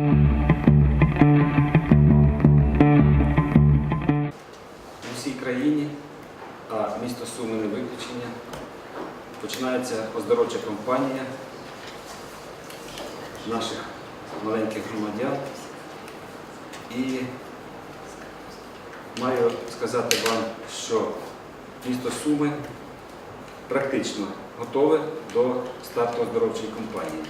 У всій країні, а місто Суми не виключення, починається оздоровча кампанія наших маленьких громадян. І маю сказати вам, що місто Суми практично готове до старту оздоровчої кампанії.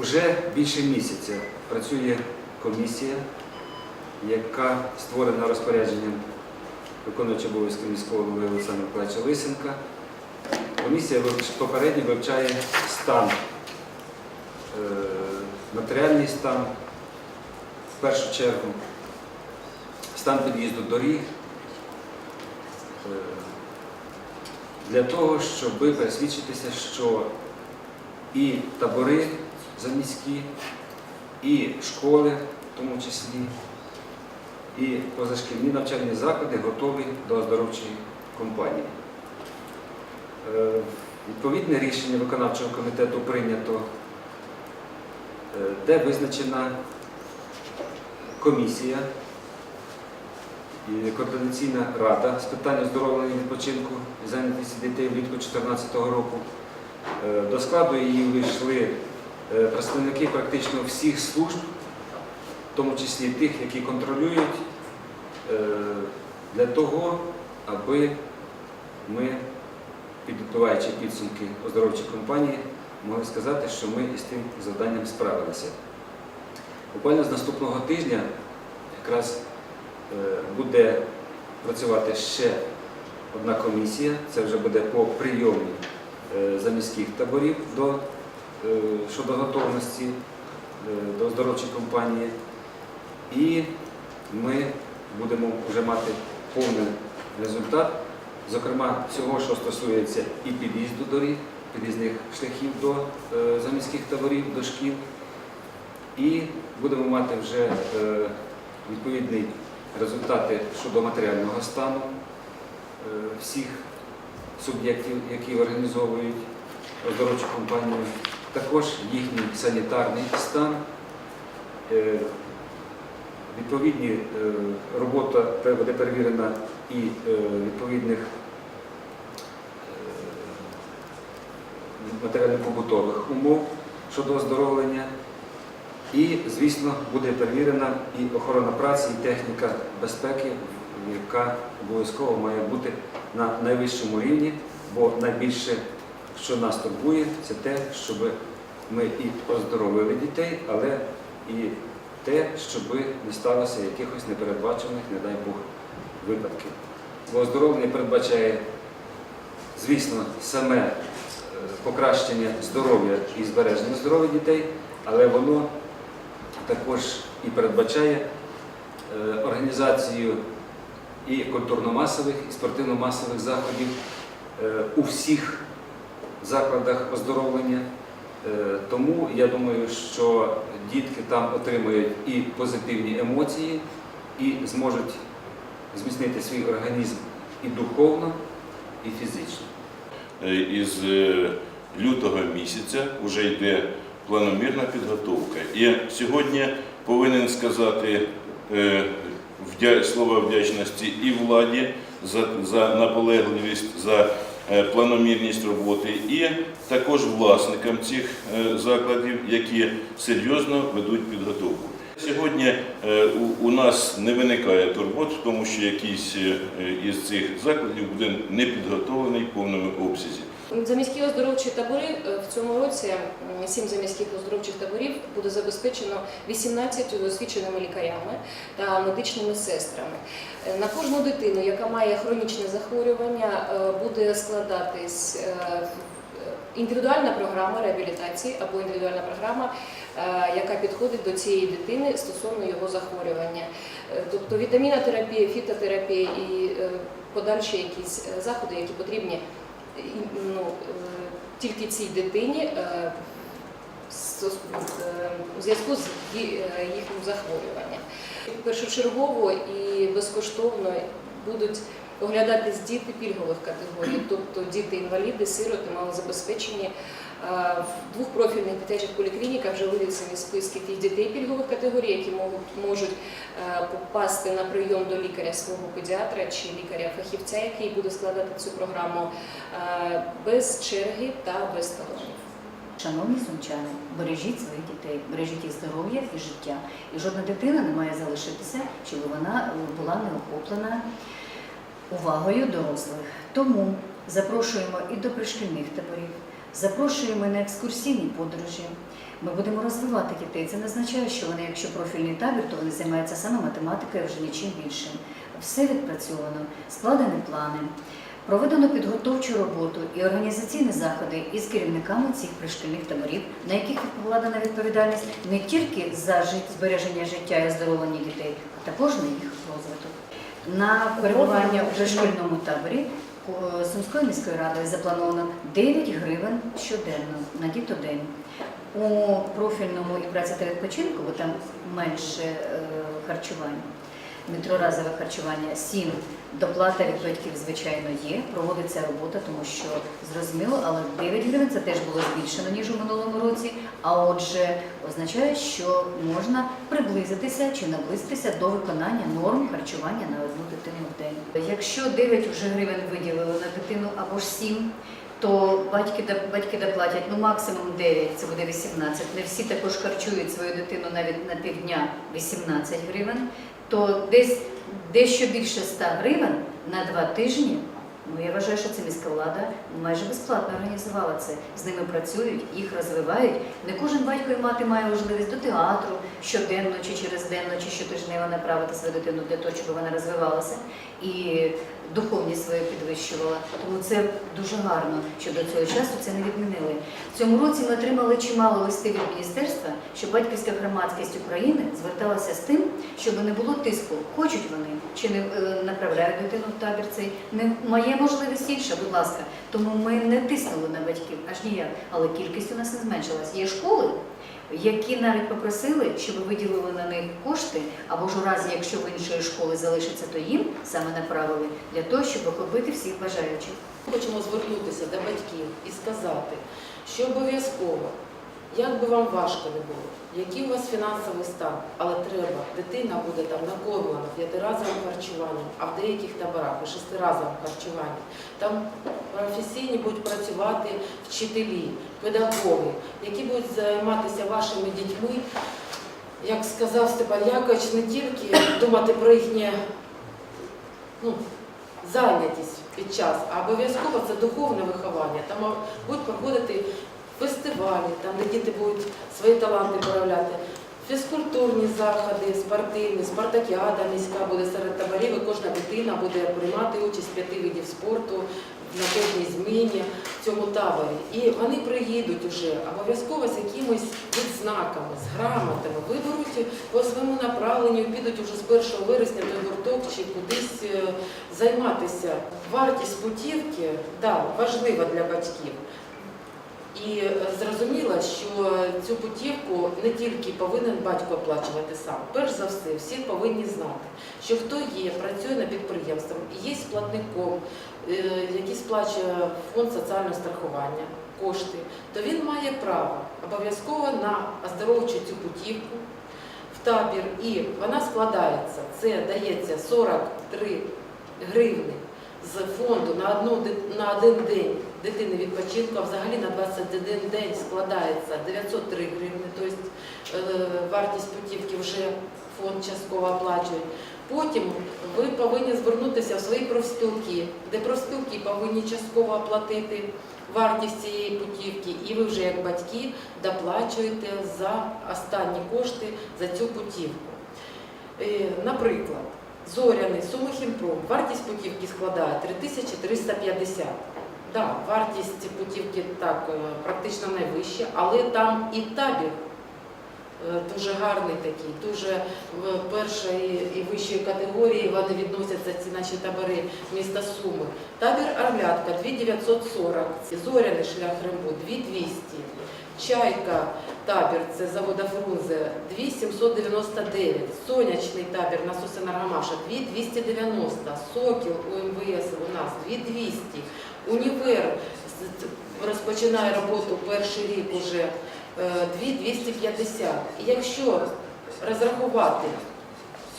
Уже більше місяця працює комісія, яка створена розпорядженням виконуючи обов'язки міського голови Олександра Миколаївича Лисенка. Комісія попередньо вивчає стан, е, матеріальний стан, в першу чергу, стан під'їзду доріг, е, для того, щоб пересвідчитися, що і табори заміські, і школи, в тому числі, і позашкільні навчальні заклади готові до оздоровчої кампанії. Е, Відповідне рішення виконавчого комітету прийнято, е, де визначена комісія і координаційна рада з питань оздоровлення відпочинку і зайнятості дітей влітку 2014 року. Е, До складу її вийшли представники практично всіх служб, в тому числі тих, які контролюють, е, для того, аби ми, підбиваючи підсумки оздоровчої компанії, могли сказати, що ми із тим завданням справилися. Буквально з наступного тижня якраз е, буде працювати ще одна комісія, це вже буде по прийомі е, заміських таборів до, е, щодо готовності е, до оздоровчої компанії. І ми будемо вже мати повний результат, зокрема всього, що стосується і під'їзду доріг, під'їзних шляхів до е, заміських таборів, до шкіл. І будемо мати вже е, відповідні результати щодо матеріального стану е, всіх суб'єктів, які організовують оздоровчу компанію, також їхній санітарний стан. Е, Відповідні е, робота буде перевірена і е, відповідних матеріально-побутових умов щодо оздоровлення. І, звісно, буде перевірена і охорона праці, і техніка безпеки, яка обов'язково має бути на найвищому рівні, бо найбільше, що нас турбує, це те, щоб ми і оздоровили дітей, але і те, щоб не сталося якихось непередбачених, не дай Бог, випадків. Бо оздоровлення передбачає, звісно, саме е, покращення здоров'я і збереження здоров'я дітей, але воно також і передбачає е, організацію і культурно-масових, і спортивно-масових заходів е, у всіх закладах оздоровлення. Е, Тому я думаю, що дітки там отримують і позитивні емоції, і зможуть зміцнити свій організм і духовно, і фізично. Е, Із е, лютого місяця вже йде планомірна підготовка. І сьогодні повинен сказати слова вдячності і владі за, наполегливість, за планомірність роботи, і також власникам цих е, закладів, які серйозно ведуть підготовку. Сьогодні е, у- нас не виникає турбот, тому що якийсь е, із цих закладів буде не підготовлений в повному обсязі. Заміські оздоровчі табори е, в цьому році сім заміських оздоровчих таборів буде забезпечено 18 освіченими лікарями та медичними сестрами. Е, На кожну дитину, яка має хронічне захворювання, е, буде складатись індивідуальна програма реабілітації або індивідуальна програма, яка підходить до цієї дитини стосовно його захворювання. Тобто вітамінотерапія, фітотерапія і подальші якісь заходи, які потрібні ну, е, тільки цій дитині е, е, у зв'язку з їхнім захворюванням. Першочергово і безкоштовно будуть оглядатись діти пільгових категорій, тобто діти-інваліди, сироти, малозабезпечені В двох профільних дитячих поліклініках вже вивісені списки тих дітей пільгових категорій, які можуть, е, попасти на прийом до лікаря свого педіатра чи лікаря-фахівця, який буде складати цю програму е, без черги та без талонів. Шановні сумчани, бережіть своїх дітей, бережіть їх здоров'я і життя. І жодна дитина не має залишитися, щоб вона е, була не охоплена увагою дорослих. Тому запрошуємо і до пришкільних таборів, запрошуємо на екскурсійні подорожі. Ми будемо розвивати дітей. Це не означає, що вони, якщо профільний табір, то вони займаються саме математикою, вже нічим більшим. Все відпрацьовано, складені плани. Проведено підготовчу роботу і організаційні заходи із керівниками цих пришкільних таборів, на яких покладена відповідальність не тільки за збереження життя і оздоровлення дітей, а також на їх розвиток. На перебування у пришкільному таборі Сумською міською радою заплановано 9 гривень щоденно на дітодень. У профільному і праці та відпочинку, бо там менше е, харчування, метроразове харчування 7. Доплата від батьків, звичайно, є, проводиться робота, тому що зрозуміло, але 9 гривень це теж було збільшено, ніж у минулому році. А отже, означає, що можна приблизитися чи наблизитися до виконання норм харчування на одну дитину в день. Якщо 9 вже гривень виділили на дитину або ж 7, то батьки, батьки доплатять ну максимум 9, це буде 18. Не всі також харчують свою дитину навіть на півдня 18 гривень, то десь дещо більше 100 гривень на 2 тижні. Ну, я вважаю, що це міська влада майже безплатно організувала це. З ними працюють, їх розвивають. Не кожен батько і мати має можливість до театру щоденно чи через денно, чи щотижнево направити свою дитину для того, щоб вона розвивалася і духовність свою підвищувала. Тому це дуже гарно, що до цього часу це не відмінили. В цьому році ми отримали чимало листів від міністерства, що батьківська громадськість України зверталася з тим, щоб не було тиску, хочуть вони чи не е, направляють дитину в табір цей. Не моє можливість інша, будь ласка. Тому ми не тиснули на батьків аж ніяк, але кількість у нас не зменшилась. Є школи, які навіть попросили, щоб виділили на них кошти, або ж у разі, якщо в іншої школи залишиться, то їм саме направили для того, щоб охопити всіх бажаючих. Хочемо звернутися до батьків і сказати, що обов'язково, як би вам важко не було, який у вас фінансовий стан, але треба, дитина буде там накормлена п'ятиразовим харчуванням, а в деяких таборах і шестиразовим харчуванням. Там професійні будуть працювати вчителі, педагоги, які будуть займатися вашими дітьми. Як сказав Степан Якович, не тільки думати про їхнє ну, зайнятість під час, а обов'язково це духовне виховання. Там будуть проходити фестивалі, там, де діти будуть свої таланти проявляти. Фізкультурні заходи, спортивні, спартакіада міська буде серед таборів, і кожна дитина буде приймати участь в п'яти видів спорту на кожній зміні в цьому таборі. І вони приїдуть уже обов'язково з якимись відзнаками, з грамотами, виберуть по своєму направленню, підуть уже з 1 вересня до гурток чи кудись е, займатися. Вартість путівки да, важлива для батьків. І зрозуміло, що цю путівку не тільки повинен батько оплачувати сам. Перш за все, всі повинні знати, що хто є, працює на підприємстві, є платником, е, який сплачує фонд соціального страхування, кошти, то він має право обов'язково на оздоровчу цю путівку в табір. І вона складається, це дається 43 гривни з фонду на, одну, на один день дитини відпочинку, а взагалі на 21 день складається 903 гривни, тобто вартість путівки вже фонд частково оплачує. Потім ви повинні звернутися в свої профспілки, де профспілки повинні частково оплатити вартість цієї путівки, і ви вже як батьки доплачуєте за останні кошти за цю путівку. Е, Наприклад, Зоряний, Суми Хімпром, вартість путівки складає 3350. Да, вартість путівки так е, практично найвища, але там і табір е, дуже гарний такий, дуже першої і вищої категорії вони відносяться ці наші табори міста Суми. Табір Орлятка 2940, Зоряний шлях Римбу 2200, Чайка табір, це завода Фрунзе 2799, Сонячний табір насоси Наргамаша 2290, Сокіл у МВС у нас 2200, Універ розпочинає роботу перший рік уже е, 2250. І якщо розрахувати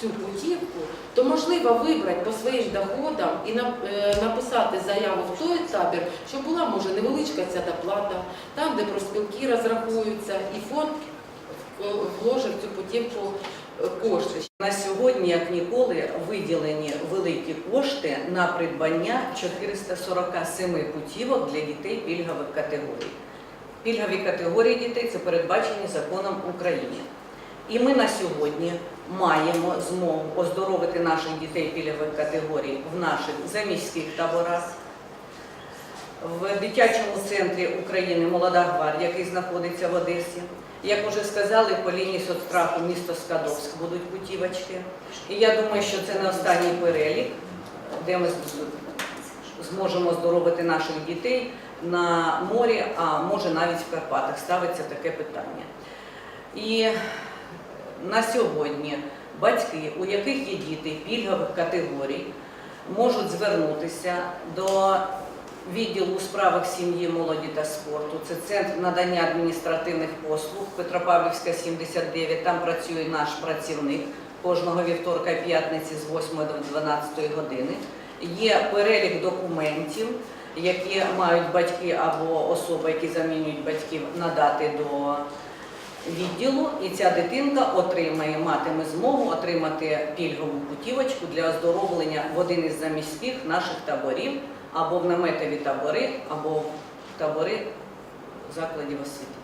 цю путівку, то можливо вибрати по своїм доходам і е, написати заяву в той табір, щоб була може невеличка ця доплата, там, де профспілки розрахуються, і фонд е, вложив цю путівку е, кошти. На сьогодні, як ніколи, виділені великі кошти на придбання 447 путівок для дітей пільгових категорій. Пільгові категорії дітей це передбачені законом України. І ми на сьогодні маємо змогу оздоровити наших дітей пільгових категорій в наших заміських таборах, в дитячому центрі України Молода гвардія, який знаходиться в Одесі. Як вже сказали, по лінії соцстраху місто Скадовськ будуть путівочки. І я думаю, що це не останній перелік, де ми зможемо здоровити наших дітей на морі, а може навіть в Карпатах ставиться таке питання. І на сьогодні батьки, у яких є діти пільгових категорій, можуть звернутися до відділу у справах сім'ї, молоді та спорту. Це центр надання адміністративних послуг Петропавлівська 79. Там працює наш працівник кожного вівторка і п'ятниці з 8 до 12 години. Є перелік документів, які мають батьки або особи, які замінюють батьків, надати до відділу, і ця дитинка отримає, матиме змогу отримати пільгову путівочку для оздоровлення в один із заміських наших таборів, або в наметові табори, або в табори закладів освіти.